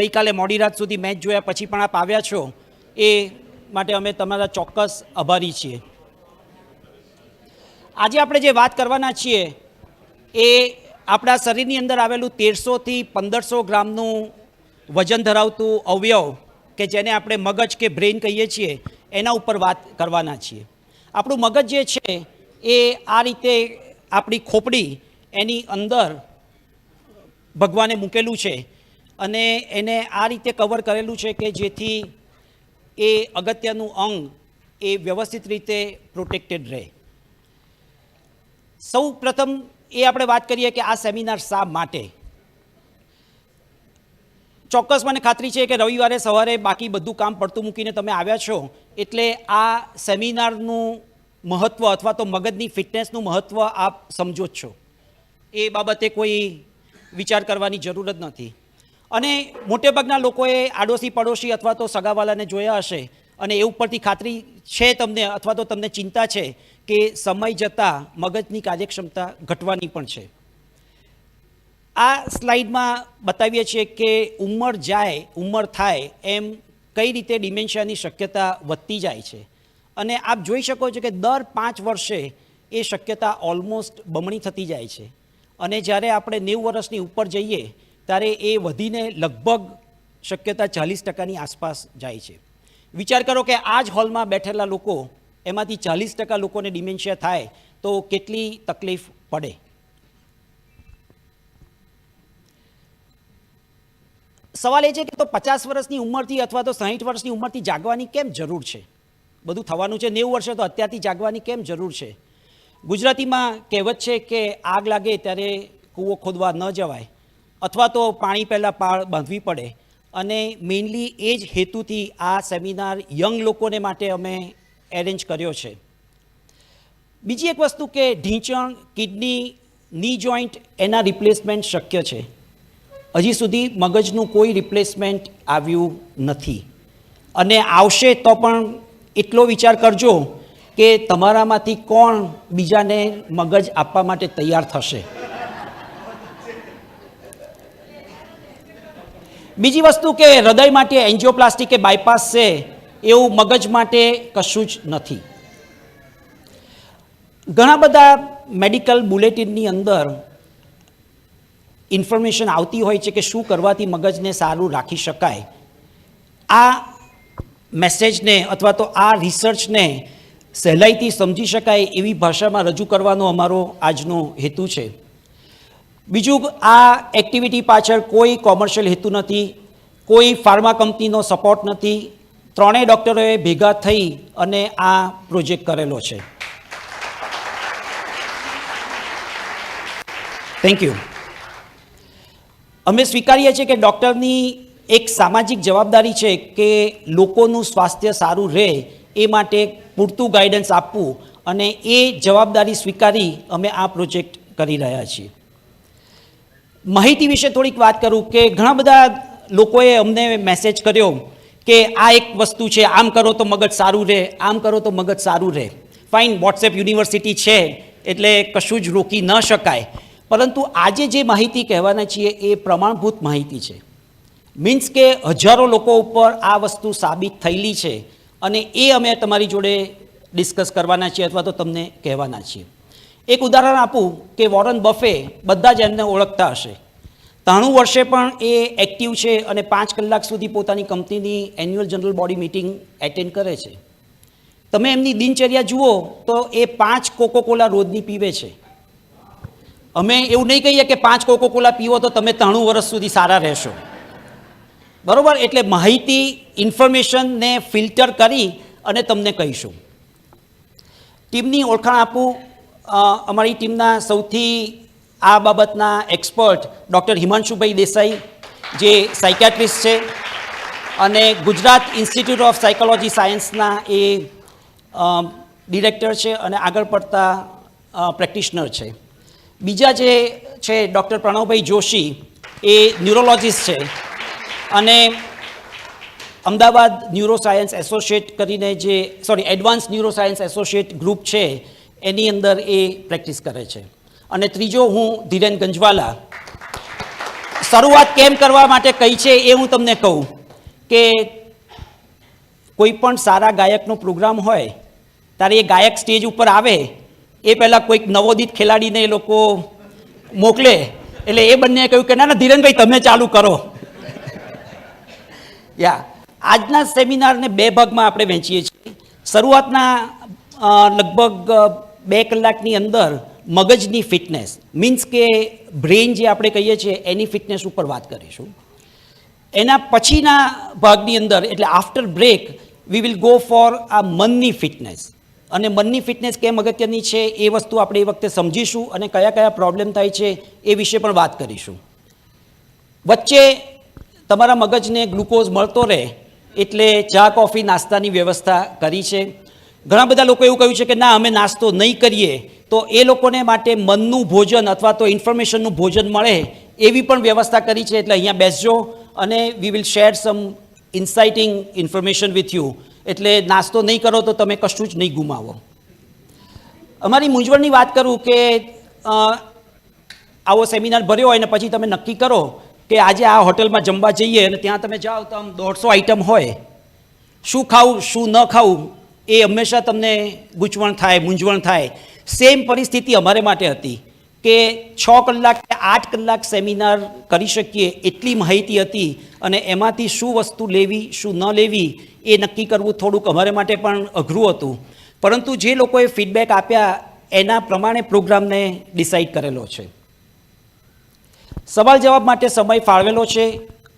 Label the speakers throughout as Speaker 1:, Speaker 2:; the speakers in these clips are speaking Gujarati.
Speaker 1: ગઈકાલે મોડી રાત સુધી મેચ જોયા પછી પણ આપ આવ્યા છો. એ માટે અમે તમારા ચોક્કસ આભારી છીએ. આજે આપણે જે વાત કરવાના છીએ એ આપણા શરીરની અંદર આવેલું તેરસોથી પંદરસો ગ્રામનું વજન ધરાવતું અવયવ કે જેને આપણે મગજ કે બ્રેઇન કહીએ છીએ, એના ઉપર વાત કરવાના છીએ. આપણું મગજ જે છે એ આ રીતે આપણી ખોપડી એની અંદર ભગવાને મૂકેલું છે. અને એને આ રીતે કવર કરેલું છે કે જેથી એ અગત્યનું અંગ એ વ્યવસ્થિત રીતે પ્રોટેક્ટેડ રહે. સૌ પ્રથમ એ આપણે વાત કરીએ કે આ સેમિનાર શા માટે? ચોક્કસ મને ખાતરી છે કે રવિવારે સવારે બાકી બધું કામ પડતું મૂકીને તમે આવ્યા છો, એટલે આ સેમિનારનું મહત્ત્વ અથવા તો મગજની ફિટનેસનું મહત્ત્વ આપ સમજો જ છો. એ બાબતે કોઈ વિચાર કરવાની જરૂર જ નથી. અને મોટેભાગના લોકોએ આડોશી પડોશી અથવા તો સગાવાલાને જોયા હશે. અને એ ઉપરથી ખાતરી છે તમને અથવા તો તમને ચિંતા છે કે સમય જતાં મગજની કાર્યક્ષમતા ઘટવાની પણ છે. આ સ્લાઇડમાં બતાવીએ છીએ કે ઉંમર જાય, ઉંમર થાય એમ કઈ રીતે ડિમેન્શિયાની શક્યતા વધતી જાય છે. અને આપ જોઈ શકો છો કે દર પાંચ વર્ષે એ શક્યતા ઓલમોસ્ટ બમણી થતી જાય છે. અને જ્યારે આપણે નેવું વર્ષની ઉપર જઈએ ત્યારે એ વધીને લગભગ શક્યતા ચાલીસ ટકાની આસપાસ જાય છે. વિચાર કરો કે આ જ હોલમાં બેઠેલા લોકો, એમાંથી ચાલીસ ટકા લોકોને ડિમેન્શિયા થાય તો કેટલી તકલીફ પડે? સવાલ એ છે કે તો પચાસ વર્ષની ઉંમરથી અથવા તો સાહીઠ વર્ષની ઉંમરથી જાગવાની કેમ જરૂર છે? બધું થવાનું છે, નેવું વર્ષે તો અત્યારથી જાગવાની કેમ જરૂર છે? ગુજરાતીમાં કહેવત છે કે આગ લાગે ત્યારે કૂવો ખોદવા ન જવાય. અથવા તો પાણી પહેલાં પાળ બાંધવી પડે. અને મેઇનલી એ જ હેતુથી આ સેમિનાર યંગ લોકોને માટે અમે એરેન્જ કર્યો છે. બીજી એક વસ્તુ કે ઢીંચણ કિડની ની જોઈન્ટ એના રિપ્લેસમેન્ટ શક્ય છે. હજી સુધી મગજનું કોઈ રિપ્લેસમેન્ટ આવ્યું નથી. અને આવશે તો પણ એટલો વિચાર કરજો કે તમારામાંથી કોણ બીજાને મગજ આપવા માટે તૈયાર થશે. બીજી વસ્તુ કે હૃદય માટે એન્જિયોપ્લાસ્ટી કે બાયપાસ છે, એવું મગજ માટે કશું જ નથી. ઘણા બધા મેડિકલ બુલેટિનની અંદર ઇન્ફોર્મેશન આવતી હોય છે કે શું કરવાથી મગજને સારું રાખી શકાય. આ મેસેજને અથવા તો આ રિસર્ચને સહેલાઈથી સમજી શકાય એવી ભાષામાં રજૂ કરવાનો અમારો આજનો હેતુ છે. બીજું આ એક્ટિવિટી પાછળ કોઈ કોમર્શિયલ હેતુ નથી, કોઈ ફાર્મા કંપનીનો સપોર્ટ નથી. ત્રણેય ડૉક્ટરોએ ભેગા થઈ અને આ પ્રોજેક્ટ કરેલો છે. થેન્ક યુ અમે સ્વીકારીએ છીએ કે ડૉક્ટરની એક સામાજિક જવાબદારી છે કે લોકોનું સ્વાસ્થ્ય સારું રહે એ માટે પૂરતું ગાઈડન્સ આપવું અને એ જવાબદારી સ્વીકારી અમે આ પ્રોજેક્ટ કરી રહ્યા છીએ. માહિતી વિશે થોડીક વાત કરું કે ઘણા બધા લોકોએ અમને મેસેજ કર્યો કે આ એક વસ્તુ છે, આમ કરો તો મગજ સારું રહે, આમ કરો તો મગજ સારું રહે. ફાઇન વોટ્સએપ યુનિવર્સિટી છે, એટલે કશું જ રોકી ન શકાય. પરંતુ આજે જે માહિતી કહેવાના છીએ એ પ્રમાણભૂત માહિતી છે. મીન્સ કે હજારો લોકો ઉપર આ વસ્તુ સાબિત થયેલી છે અને એ અમે તમારી જોડે ડિસ્કસ કરવાના છીએ અથવા તો તમને કહેવાના છીએ. એક ઉદાહરણ આપું કે વોરન બફે બધા જ એમને ઓળખતા હશે. ત્રાણું વર્ષે પણ એ એક્ટિવ છે અને પાંચ કલાક સુધી પોતાની કંપનીની annual general body meeting attend કરે છે. તમે એમની દિનચર્યા જુઓ તો એ પાંચ કોકોકોલા રોજની પીવે છે. અમે એવું નહીં કહીએ કે પાંચ કોકોકોલા પીવો તો તમે ત્રાણું વર્ષ સુધી સારા રહેશો. બરાબર? એટલે માહિતી ઇન્ફોર્મેશનને ફિલ્ટર કરી અને તમને કહીશું. ટીમની ઓળખાણ આપું અમારી ટીમના સૌથી આ બાબતના એક્સપર્ટ ડૉક્ટર હિમાંશુભાઈ દેસાઈ, જે સાયકેટ્રિસ્ટ છે અને ગુજરાત ઇન્સ્ટિટ્યૂટ ઓફ સાયકોલોજી સાયન્સના એ ડિરેક્ટર છે અને આગળ પડતા પ્રેક્ટિશનર છે. બીજા જે છે ડૉક્ટર પ્રણવભાઈ જોશી એ ન્યુરોલોજીસ્ટ છે અને અમદાવાદ ન્યુરોસાયન્સ એસોસિએટ કરીને જે, sorry, advance neuroscience associate group છે એની અંદર એ પ્રેક્ટિસ કરે છે. અને ત્રીજો હું ધીરેન ગંજવાલા, શરૂઆત કેમ કરવા માટે કહી છે એ હું તમને કહું કે કોઈ પણ સારા ગાયકનો પ્રોગ્રામ હોય, ત્યારે એ ગાયક સ્ટેજ ઉપર આવે, એ પહેલાં કોઈક નવોદિત ખેલાડીને એ લોકો મોકલે, એટલે એ બંને કહ્યું કે ના ના, ધીરેનભાઈ, તમે ચાલુ કરો. યા, આજના સેમિનારને બે ભાગમાં આપણે વહેંચીએ છીએ. શરૂઆતના લગભગ બે કલાકની અંદર મગજની ફિટનેસ, મીન્સ કે બ્રેઇન જે આપણે કહીએ છીએ, એની ફિટનેસ ઉપર વાત કરીશું. એના પછીના ભાગની અંદર, એટલે after break we will go for આ મનની ફિટનેસ. અને મનની ફિટનેસ કેમ અગત્યની છે, એ વસ્તુ આપણે એ વખતે સમજીશું અને કયા કયા પ્રોબ્લેમ થાય છે, એ વિશે પણ વાત કરીશું. વચ્ચે તમારા મગજને ગ્લુકોઝ મળતો રહે, એટલે ચા, કોફી, નાસ્તાની વ્યવસ્થા કરી છે. ઘણા બધા લોકો એવું કહ્યું છે કે ના, અમે નાસ્તો નહીં કરીએ. તો એ લોકોને માટે મનનું ભોજન અથવા તો ઇન્ફોર્મેશનનું ભોજન મળે એવી પણ વ્યવસ્થા કરી છે. એટલે અહીંયા બેસજો અને we will share some insighting information with you એટલે નાસ્તો નહીં કરો તો તમે કશું જ નહીં ગુમાવો. અમારી મૂંઝવણની વાત કરું કે આવો સેમિનાર ભર્યો હોય ને પછી તમે નક્કી કરો કે આજે આ હોટલમાં જમવા જઈએ અને ત્યાં તમે જાઓ તો આમ દોઢસો આઈટમ હોય. શું ખાવું, શું ન ખાવું? એ હંમેશા તમને ગૂંચવણ થાય, મૂંઝવણ થાય. સેમ પરિસ્થિતિ અમારે માટે હતી કે છ કલાક કે આઠ કલાક સેમિનાર કરી શકીએ એટલી માહિતી હતી અને એમાંથી શું વસ્તુ લેવી, શું ન લેવી એ નક્કી કરવું થોડુંક અમારે માટે પણ અઘરું હતું. પરંતુ જે લોકોએ ફીડબેક આપ્યા એના પ્રમાણે પ્રોગ્રામને ડિસાઈડ કરેલો છે. સવાલ જવાબ માટે સમય ફાળવેલો છે.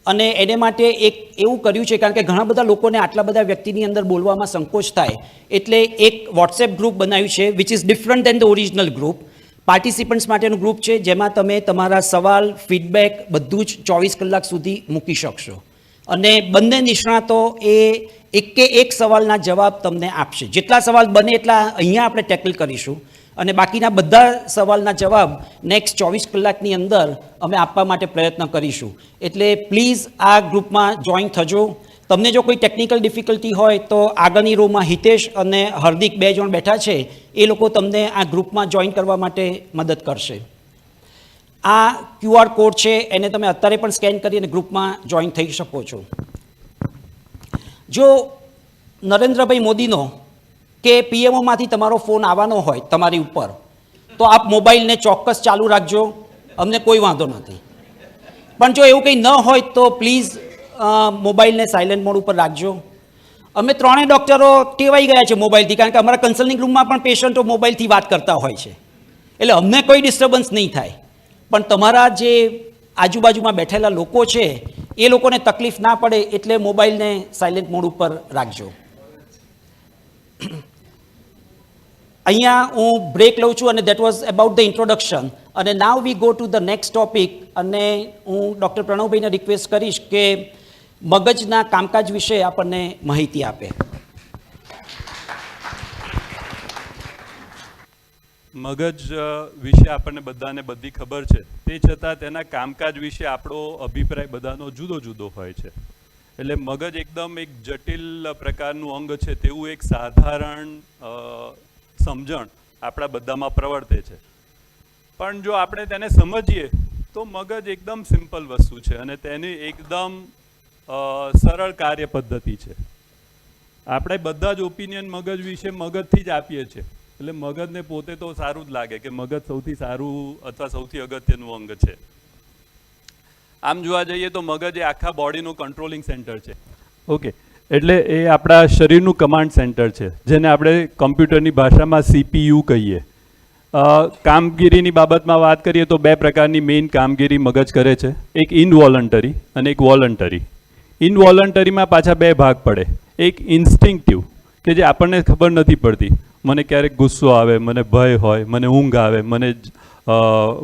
Speaker 1: અને એને માટે એક એવું કર્યું છે, કારણ કે ઘણા બધા લોકોને આટલા બધા વ્યક્તિની અંદર બોલવામાં સંકોચ થાય, એટલે એક વોટ્સએપ ગ્રુપ બનાવ્યું છે which is different than the original group participants માટેનું ગ્રુપ છે, જેમાં તમે તમારા સવાલ ફીડબેક બધું જ ચોવીસ કલાક સુધી મૂકી શકશો. અને બંને નિષ્ણાતો એ એકે એક સવાલના જવાબ તમને આપશે. જેટલા સવાલ બને એટલા અહીંયા આપણે ટેકલ કરીશું. અને બાકીના બધા સવાલના જવાબ નેક્સ્ટ ચોવીસ કલાકની અંદર અમે આપવા માટે પ્રયત્ન કરીશું. એટલે પ્લીઝ આ ગ્રુપમાં જોઈન થજો. તમને જો કોઈ ટેકનિકલ ડિફિકલ્ટી હોય તો આગળની રોમાં હિતેશ અને હાર્દિક બે જણ બેઠા છે, એ લોકો તમને આ ગ્રુપમાં જોઈન કરવા માટે મદદ કરશે. આ ક્યુઆર કોડ છે, એને તમે અત્યારે પણ સ્કેન કરીને ગ્રુપમાં જોઈન થઈ શકો છો. જો નરેન્દ્રભાઈ મોદીનો કે પીએમઓમાંથી તમારો ફોન આવવાનો હોય તમારી ઉપર, તો આપ મોબાઈલને ચોક્કસ ચાલુ રાખજો. અમને કોઈ વાંધો નથી. પણ જો એવું કંઈ ન હોય તો પ્લીઝ મોબાઈલને સાયલેન્ટ મોડ ઉપર રાખજો. અમે ત્રણેય ડૉક્ટરો ટેવાઈ ગયા છે મોબાઈલથી, કારણ કે અમારા કન્સલ્ટિંગ રૂમમાં પણ પેશન્ટો મોબાઈલથી વાત કરતા હોય છે. એટલે અમને કોઈ ડિસ્ટર્બન્સ નહીં થાય. પણ તમારા જે આજુબાજુમાં બેઠેલા લોકો છે, એ લોકોને તકલીફ ના પડે એટલે મોબાઈલને સાયલેન્ટ મોડ ઉપર રાખજો. અહીંયા હું બ્રેક લઉં છું અને that was about the introduction અને now we go to the next topic અને હું ડૉક્ટર પ્રણવભાઈને રિક્વેસ્ટ કરીશ કે મગજના કામકાજ વિશે આપણને માહિતી આપે.
Speaker 2: મગજ વિશે આપણને બધાને બધી ખબર છે. તે છતાં તેના કામકાજ વિશે આપણો અભિપ્રાય બધાનો જુદો જુદો હોય છે. એટલે મગજ એકદમ એક જટિલ પ્રકારનું અંગ છે. તેવું એક સાધારણ સમજણ આપણા બધામાં પ્રવર્તે છે. પણ જો આપણે તેને સમજીએ, તો મગજ એકદમ સિમ્પલ વસ્તુ છે અને તેની એકદમ સરળ કાર્ય પદ્ધતિ છે. આપણે બધા જ ઓપિનિયન મગજ વિશે મગજથી જ આપીએ છીએ. એટલે મગજને પોતે તો સારું જ લાગે કે મગજ સૌથી સારું અથવા સૌથી અગત્યનું અંગ છે. આમ જોવા જઈએ તો મગજ એ આખા બોડીનું કંટ્રોલિંગ સેન્ટર છે. ઓકે એટલે એ આપણા શરીરનું કમાન્ડ સેન્ટર છે, જેને આપણે કમ્પ્યુટરની ભાષામાં સીપીયુ કહીએ. કામગીરીની બાબતમાં વાત કરીએ તો બે પ્રકારની મેઇન કામગીરી મગજ કરે છે. એક ઇનવોલન્ટરી અને એક વોલન્ટરી ઇનવોલન્ટરીમાં પાછા બે ભાગ પડે. એક ઇન્સ્ટિંક્ટિવ કે જે આપણને ખબર નથી પડતી. મને ક્યારેક ગુસ્સો આવે, મને ભય હોય, મને ઊંઘ આવે, મને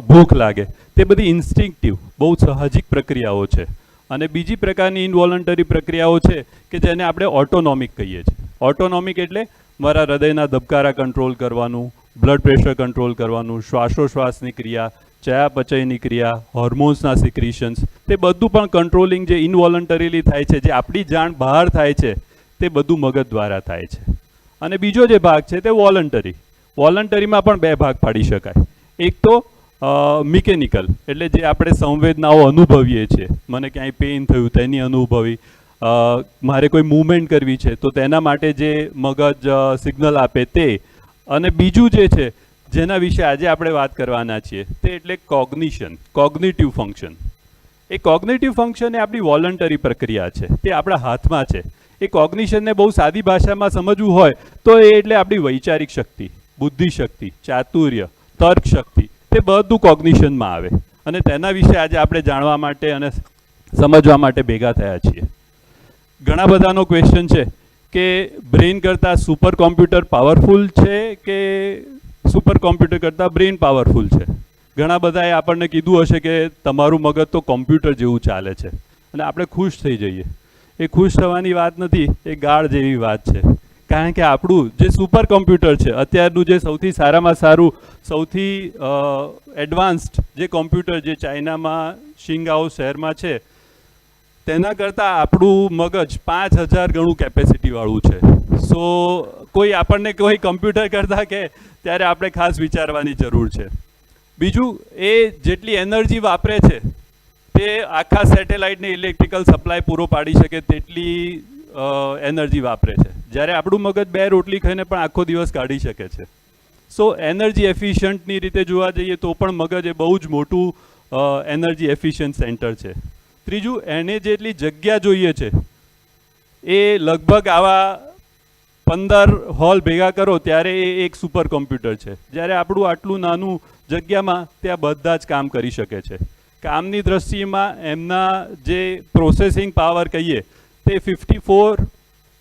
Speaker 2: ભૂખ લાગે. તે બધી ઇન્સ્ટિંક્ટિવ બહુ સાહજિક પ્રક્રિયાઓ છે. અને બીજી પ્રકારની ઇનવોલન્ટરી પ્રક્રિયાઓ છે કે જેને આપણે ઓટોનોમિક કહીએ છીએ. ઓટોનોમિક એટલે મારા હૃદયના ધબકારા કંટ્રોલ કરવાનું બ્લડ પ્રેશર કંટ્રોલ કરવાનું, શ્વાસોશ્વાસની ક્રિયા, ચયાપચયની ક્રિયા હોર્મોન્સના સિક્રિશન્સ તે બધું પણ કંટ્રોલિંગ જે ઇનવોલન્ટરીલી થાય છે, જે આપણી જાણ બહાર થાય છે, તે બધું મગજ દ્વારા થાય છે. અને બીજો જે ભાગ છે તે વોલન્ટરી વોલન્ટરીમાં પણ બે ભાગ પાડી શકાય. એક તો મિકેનિકલ એટલે જે આપણે સંવેદનાઓ અનુભવીએ છીએ. મને ક્યાંય પેઇન થયું, તેની અનુભવી. મારે કોઈ મૂવમેન્ટ કરવી છે, તો તેના માટે જે મગજ સિગ્નલ આપે તે. અને બીજું જે છે, જેના વિશે આજે આપણે વાત કરવાના છીએ, તે એટલે કોગ્નિશન કોગ્નિટિવ ફંક્શન એ કોગ્નેટિવ ફંક્શન એ આપણી વોલન્ટરી પ્રક્રિયા છે, તે આપણા હાથમાં છે. એ કોગ્નિશનને બહુ સાદી ભાષામાં સમજવું હોય, તો એ એટલે આપણી વૈચારિક શક્તિ બુદ્ધિ શક્તિ ચાતુર્ય તર્ક શક્તિ તે બધું કોગ્નિશનમાં આવે. અને તેના વિશે આજે આપણે જાણવા માટે અને સમજવા માટે ભેગા થયા છીએ. ઘણા બધાનો ક્વેશ્ચન છે કે બ્રેઇન કરતાં સુપર કોમ્પ્યુટર પાવરફુલ છે કે સુપર કોમ્પ્યુટર કરતાં બ્રેઇન પાવરફુલ છે? ઘણા બધાએ આપણને કીધું હશે કે તમારું મગજ તો કોમ્પ્યુટર જેવું ચાલે છે. અને આપણે ખુશ થઈ જઈએ. એ ખુશ થવાની વાત નથી, એ ગાળ જેવી વાત છે. કારણ કે આપણું જે સુપર કોમ્પ્યુટર છે, અત્યારનું જે સૌથી સારામાં સારું, સૌથી એડવાન્સ્ડ જે કોમ્પ્યુટર જે ચાઇનામાં, શિંગાઓ શહેરમાં છે, તેના કરતાં આપણું મગજ પાંચ હજાર ગણું કેપેસિટીવાળું છે. સો કોઈ આપણને કોઈ કમ્પ્યુટર કરતા કે ત્યારે આપણે ખાસ વિચારવાની જરૂર છે. બીજું, એ જેટલી એનર્જી વાપરે છે, તે આખા સેટેલાઇટને ઇલેક્ટ્રિકલ સપ્લાય પૂરો પાડી શકે તેટલી એનર્જી વાપરે છે. જ્યારે આપણું મગજ બે રોટલી ખાઈને પણ આખો દિવસ કાઢી શકે છે. સો, એનર્જી એફિશિયન્ટની રીતે જોવા જઈએ તો પણ મગજ એ બહુ જ મોટું એનર્જી એફિશિયન્ટ સેન્ટર છે. ત્રીજું, એને જેટલી જગ્યા જોઈએ છે, એ લગભગ આવા પંદર હોલ ભેગા કરો ત્યારે એ એક સુપર કોમ્પ્યુટર છે. જ્યારે આપણું આટલું નાનું જગ્યામાં ત્યાં બધા જ કામ કરી શકે છે. કામની દ્રષ્ટિમાં એમના જે પ્રોસેસિંગ પાવર કહીએ તે ફિફ્ટી ફોર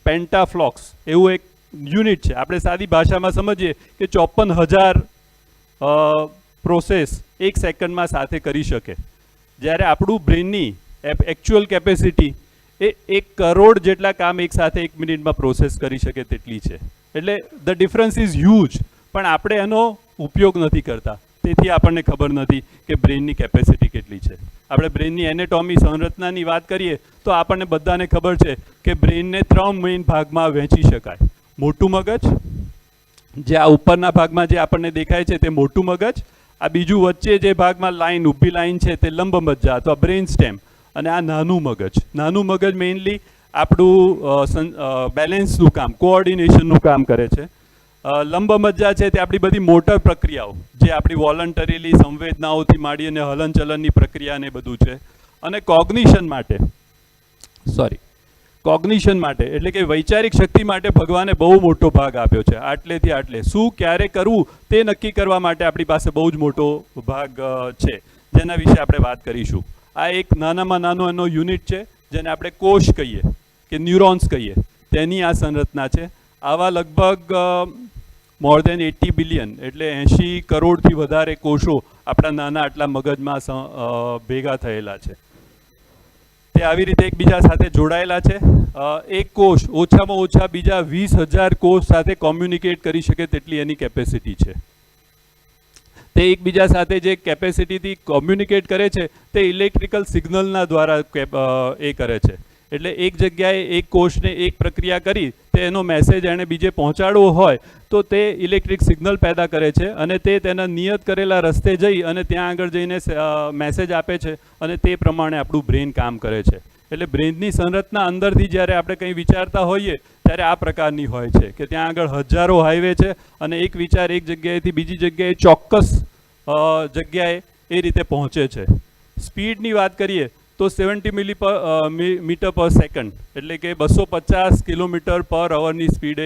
Speaker 2: પેન્ટાફ્લોક્સ એવું એક યુનિટ છે. આપણે સાદી ભાષામાં સમજીએ કે ચોપન હજાર પ્રોસેસ એક સેકન્ડમાં સાથે કરી શકે. જ્યારે આપણું બ્રેનની એકચ્યુઅલ કેપેસિટી એ એક કરોડ જેટલા કામ એક સાથે એક મિનિટમાં પ્રોસેસ કરી શકે તેટલી છે. એટલે ધ ડિફરન્સ ઇઝ હ્યુજ પણ આપણે એનો ઉપયોગ નથી કરતા. તેથી આપણને ખબર નથી કે બ્રેનની કેપેસિટી કેટલી છે. આપણે બ્રેનની એનેટોમી સંરચનાની વાત કરીએ તો આપણને બધાને ખબર છે કે બ્રેનને ત્રણ મેઇન ભાગમાં વહેંચી શકાય. મોટું મગજ, જે આ ઉપરના ભાગમાં જે આપણને દેખાય છે તે મોટું મગજ, આ બીજું વચ્ચે જે ભાગમાં લાઈન, ઊભી લાઈન છે તે લંબ મજ્જા અથવા બ્રેન સ્ટેમ અને આ નાનું મગજ. નાનું મગજ મેઇનલી આપણું બેલેન્સનું કામ, કોઓર્ડિનેશનનું કામ કરે છે. લંબ મજ્જા છે તે આપણી બધી મોટર પ્રક્રિયાઓ, જે આપણી વોલન્ટરીલી સંવેદનાઓથી માંડી અને હલનચલનની પ્રક્રિયા ને બધું છે. અને કોગ્નિશન માટે, સોરી, કોગ્નિશન માટે, એટલે કે વૈચારિક શક્તિ માટે ભગવાને બહુ મોટો ભાગ આપ્યો છે, આટલેથી આટલે. શું ક્યારે કરવું તે નક્કી કરવા માટે આપણી પાસે બહુ જ મોટો ભાગ છે. જેના વિશે આપણે વાત કરીશું. આ એક નાનામાં નાનો એનો યુનિટ છે, જેને આપણે કોષ કહીએ, કે ન્યુરોન્સ કહીએ. તેની આ સંરચના છે. આવા લગભગ મોર દેન એટી બિલિયન એટલે એંશી કરોડથી વધારે કોષો આપણા નાના આટલા મગજમાં ભેગા થયેલા છે. તે આવી રીતે એકબીજા સાથે જોડાયેલા છે. એક કોષ ઓછામાં ઓછા બીજા વીસ હજાર કોષ સાથે કોમ્યુનિકેટ કરી શકે તેટલી એની કેપેસિટી છે. તે એકબીજા સાથે જે કેપેસિટીથી કોમ્યુનિકેટ કરે છે, તે ઇલેક્ટ્રિકલ સિગ્નલના દ્વારા એ કરે છે. એટલે એક જગ્યાએ એક કોષને એક પ્રક્રિયા કરી તે એનો મેસેજ એણે બીજે પહોંચાડવો હોય તો તે ઇલેક્ટ્રિક સિગ્નલ પેદા કરે છે અને તે તેના નિયત કરેલા રસ્તે જઈ અને ત્યાં આગળ જઈને મેસેજ આપે છે અને તે પ્રમાણે આપણું બ્રેન કામ કરે છે. એટલે બ્રેનની સંરચના અંદરથી જ્યારે આપણે કંઈ વિચારતા હોઈએ ત્યારે આ પ્રકારની હોય છે કે ત્યાં આગળ હજારો હાઈવે છે અને એક વિચાર એક જગ્યાએથી બીજી જગ્યાએ ચોક્કસ જગ્યાએ એ રીતે પહોંચે છે. સ્પીડની વાત કરીએ તો seventy milli per metre per second એટલે કે બસો પચાસ કિલોમીટર પર અવરની સ્પીડે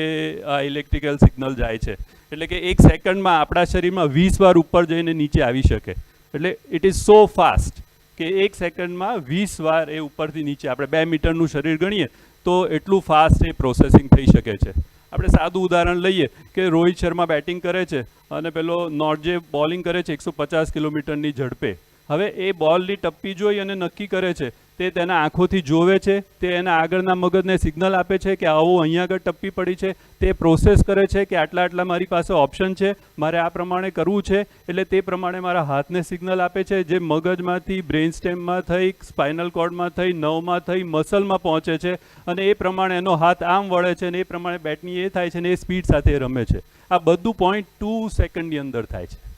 Speaker 2: આ ઇલેક્ટ્રિકલ સિગ્નલ જાય છે. એટલે કે એક સેકન્ડમાં આપણા શરીરમાં વીસ વાર ઉપર જઈને નીચે આવી શકે. એટલે ઇટ ઇઝ સો ફાસ્ટ કે એક સેકન્ડમાં વીસ વાર એ ઉપરથી નીચે આપણે બે મીટરનું શરીર ગણીએ તો એટલું ફાસ્ટ એ પ્રોસેસિંગ થઈ શકે છે. આપણે સાદું ઉદાહરણ લઈએ કે રોહિત શર્મા બેટિંગ કરે છે અને પેલો નોર્જે બોલિંગ કરે છે એકસો પચાસ કિલોમીટરની ઝડપે. હવે એ બોલની ટપ્પી જોઈ અને નક્કી કરે છે, તે તેના આંખોથી જોવે છે, તે એના આગળના મગજને સિગ્નલ આપે છે કે આવો અહીંયા આગળ ટપ્પી પડી છે, તે પ્રોસેસ કરે છે કે આટલા આટલા મારી પાસે ઓપ્શન છે, મારે આ પ્રમાણે કરવું છે, એટલે તે પ્રમાણે મારા હાથને સિગ્નલ આપે છે, જે મગજમાંથી બ્રેઇન સ્ટેમમાં થઈ, સ્પાઇનલ કોર્ડમાં થઈ, નવમાં થઈ, મસલમાં પહોંચે છે, અને એ પ્રમાણે એનો હાથ આમ વળે છે અને એ પ્રમાણે બેટની એ થાય છે અને એ સ્પીડ સાથે રમે છે. આ બધું પોઈન્ટ ટુ સેકન્ડની અંદર થાય છે.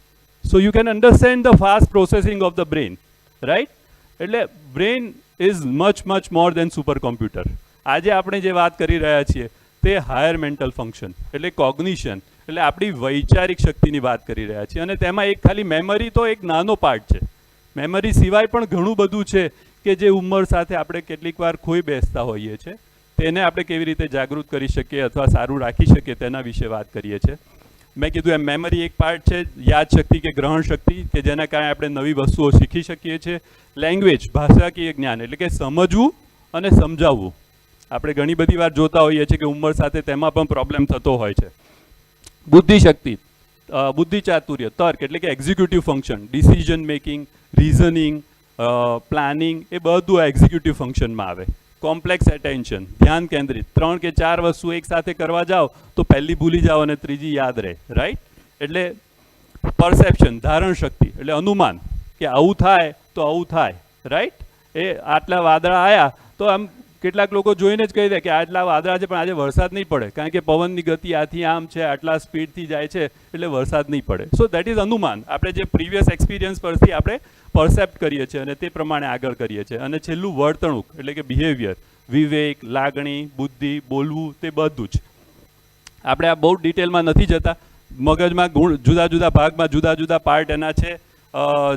Speaker 2: So you can understand the fast processing of the brain right એટલે brain is much much more than super computer આજે આપણે જે વાત કરી રહ્યા છીએ, તે હાયર મેન્ટલ ફંક્શન એટલે કોગ્નિશન એટલે આપણી વૈચારિક શક્તિની વાત કરી રહ્યા છીએ. અને તેમાં એક ખાલી મેમરી તો એક નાનો પાર્ટ છે. મેમરી સિવાય પણ ઘણું બધું છે કે જે ઉંમર સાથે આપણે કેટલીક વાર ખોઈ બેસતા હોઈએ છીએ. તેને આપણે કેવી રીતે જાગૃત કરી શકીએ અથવા સારું રાખી શકીએ તેના વિશે વાત કરીએ છીએ. મેં કીધું, એમ મેમરી એક પાર્ટ છે યાદશક્તિ કે ગ્રહણ શક્તિ, કે જેના કારણે આપણે નવી વસ્તુઓ શીખી શકીએ છીએ. લેંગ્વેજ ભાષાકીય જ્ઞાન, એટલે કે સમજવું અને સમજાવવું. આપણે ઘણી બધી વાર જોતા હોઈએ છીએ કે ઉંમર સાથે તેમાં પણ પ્રોબ્લેમ થતો હોય છે. બુદ્ધિશક્તિ બુદ્ધિ ચાતુર્ય, તર્ક, એટલે કે executive function decision making reasoning planning એ બધું આ એક્ઝિક્યુટિવ ફંક્શનમાં આવે. કોમ્પ્લેક્સ એટેન્શન ધ્યાન કેન્દ્રિત. ત્રણ કે ચાર વસ્તુ એકસાથે કરવા જાઓ, તો પહેલી ભૂલી જાઓ અને ત્રીજી યાદ રહે. રાઈટ એટલે પરસેપ્શન ધારણ શક્તિ, એટલે અનુમાન કે આવું થાય તો આવું થાય. રાઈટ એ આટલા વાદળા આવ્યા તો આમ કેટલાક લોકો જોઈને જ કહી દે કે આટલા વાદળા છે, પણ આજે વરસાદ નહીં પડે. કારણ કે પવનની ગતિ આથી આમ છે, આટલા સ્પીડથી જાય છે, એટલે વરસાદ નહીં પડે. સો દેટ ઇઝ અનુમાન. આપણે જે પ્રીવિયસ એક્સપિરિયન્સ પરથી આપણે પરસેપ્ટ કરીએ છીએ અને તે પ્રમાણે આગળ કરીએ છીએ. અને છેલ્લું વર્તણૂક, એટલે કે બિહેવિયર વિવેક, લાગણી, બુદ્ધિ, બોલવું, તે બધું જ. આપણે આ બહુ ડિટેલમાં નથી જતા. મગજમાં ગુણ, જુદા જુદા ભાગમાં જુદા જુદા પાર્ટ એના છે.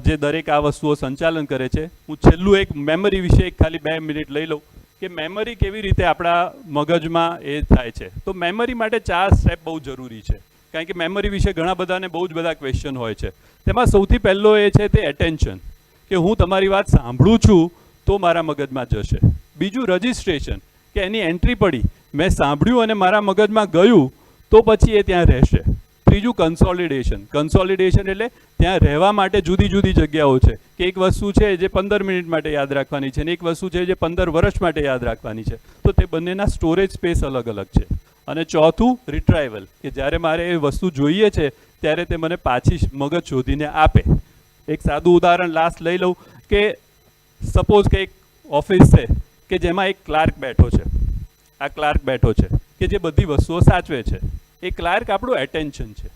Speaker 2: જે દરેક આ વસ્તુઓ સંચાલન કરે છે. હું છેલ્લું એક મેમરી વિશે એક ખાલી બે મિનિટ લઈ લઉં કે મેમરી કેવી રીતે આપણા મગજમાં એ થાય છે. તો મેમરી માટે ચાર સ્ટેપ બહુ જરૂરી છે. કારણ કે મેમરી વિશે ઘણા બધાને બહુ જ બધા ક્વેશ્ચન હોય છે. તેમાં સૌથી પહેલો એ છે તે એટેન્શન કે હું તમારી વાત સાંભળું છું, તો મારા મગજમાં જશે. બીજું રજિસ્ટ્રેશન કે એની એન્ટ્રી પડી. મેં સાંભળ્યું અને મારા મગજમાં ગયું, તો પછી એ ત્યાં રહેશે. ત્રીજું કન્સોલિડેશન કન્સોલિડેશન એટલે ત્યાં રહેવા માટે જુદી જુદી જગ્યાઓ છે. કે એક વસ્તુ છે જે પંદર મિનિટ માટે યાદ રાખવાની છે અને એક વસ્તુ છે જે પંદર વર્ષ માટે યાદ રાખવાની છે. તો તે બંનેના સ્ટોરેજ સ્પેસ અલગ અલગ છે. અને ચોથું રિટ્રાઇવલ કે જ્યારે મારે એ વસ્તુ જોઈએ છે, ત્યારે તે મને પાછી મગજ શોધીને આપે. એક સાદું ઉદાહરણ લાસ્ટ લઈ લઉં, કે સપોઝ કે એક ઓફિસ છે, કે જેમાં એક ક્લાર્ક બેઠો છે. આ ક્લાર્ક બેઠો છે, કે જે બધી વસ્તુઓ સાચવે છે. એ ક્લાર્ક આપણું એટેન્શન છે.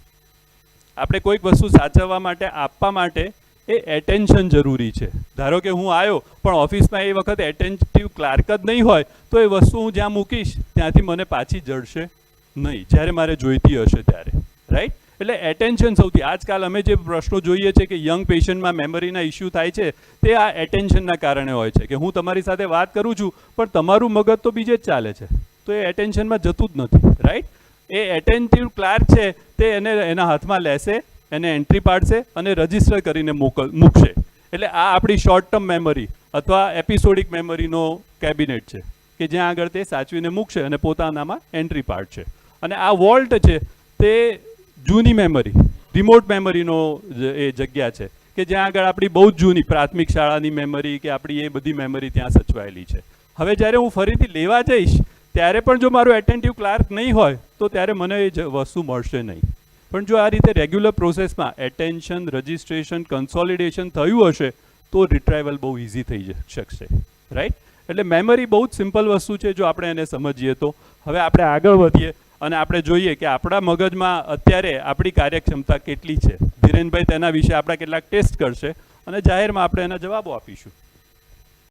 Speaker 2: આપણે કોઈક વસ્તુ સાચવવા માટે, આપવા માટે એ એટેન્શન જરૂરી છે. ધારો કે હું આવ્યો, પણ ઓફિસમાં એ વખત એટેન્ટિવ ક્લાર્ક જ નહીં હોય, તો એ વસ્તુ હું જ્યાં મૂકીશ, ત્યાંથી મને પાછી જડશે નહીં, જ્યારે મારે જોઈતી હશે ત્યારે. રાઈટ એટલે એટેન્શન સૌથી, આજકાલ અમે જે પ્રશ્નો જોઈએ છે કે યંગ પેશન્ટમાં મેમરીના ઇસ્યુ થાય છે, તે આ એટેન્શનના કારણે હોય છે. કે હું તમારી સાથે વાત કરું છું, પણ તમારું મગજ તો બીજે જ ચાલે છે. તો એ એટેન્શનમાં જતું જ નથી. રાઈટ એ એટેન્ટિવ ક્લાર્ક છે, તે એને, એના હાથમાં લેશે એને એન્ટ્રી પાડશે અને રજિસ્ટર કરીને મોકલ, મૂકશે. એટલે આ આપણી શોર્ટ ટર્મ મેમરી અથવા એપિસોડિક મેમરીનો કેબિનેટ છે, કે જ્યાં આગળ તે સાચવીને મૂકશે અને પોતાનામાં એન્ટ્રી પાડશે. અને આ વોલ્ટ છે, તે જૂની મેમરી રિમોટ મેમરીનો એ જગ્યા છે, કે જ્યાં આગળ આપણી બહુ જ જૂની પ્રાથમિક શાળાની મેમરી કે આપણી એ બધી મેમરી ત્યાં સચવાયેલી છે. હવે જ્યારે હું ફરીથી લેવા જઈશ, ત્યારે પણ જો મારું એટેન્ટિવ ક્લાર્ક નહીં હોય, તો ત્યારે મને એ વસ્તુ મળશે નહીં. પણ જો આ રીતે રેગ્યુલર પ્રોસેસમાં એટેન્શન રજિસ્ટ્રેશન કન્સોલિડેશન થયું હશે, તો રિટ્રાઇવલ બહુ ઇઝી થઈ શકશે રાઈટ એટલે મેમરી બહુ જ સિમ્પલ વસ્તુ છે જો આપણે એને સમજીએ તો. હવે આપણે આગળ વધીએ અને આપણે જોઈએ કે આપણા મગજમાં અત્યારે આપણી કાર્યક્ષમતા કેટલી છે. ધીરેનભાઈ તેના વિશે આપણા કેટલાક ટેસ્ટ કરશે અને જાહેરમાં આપણે એના જવાબો આપીશું.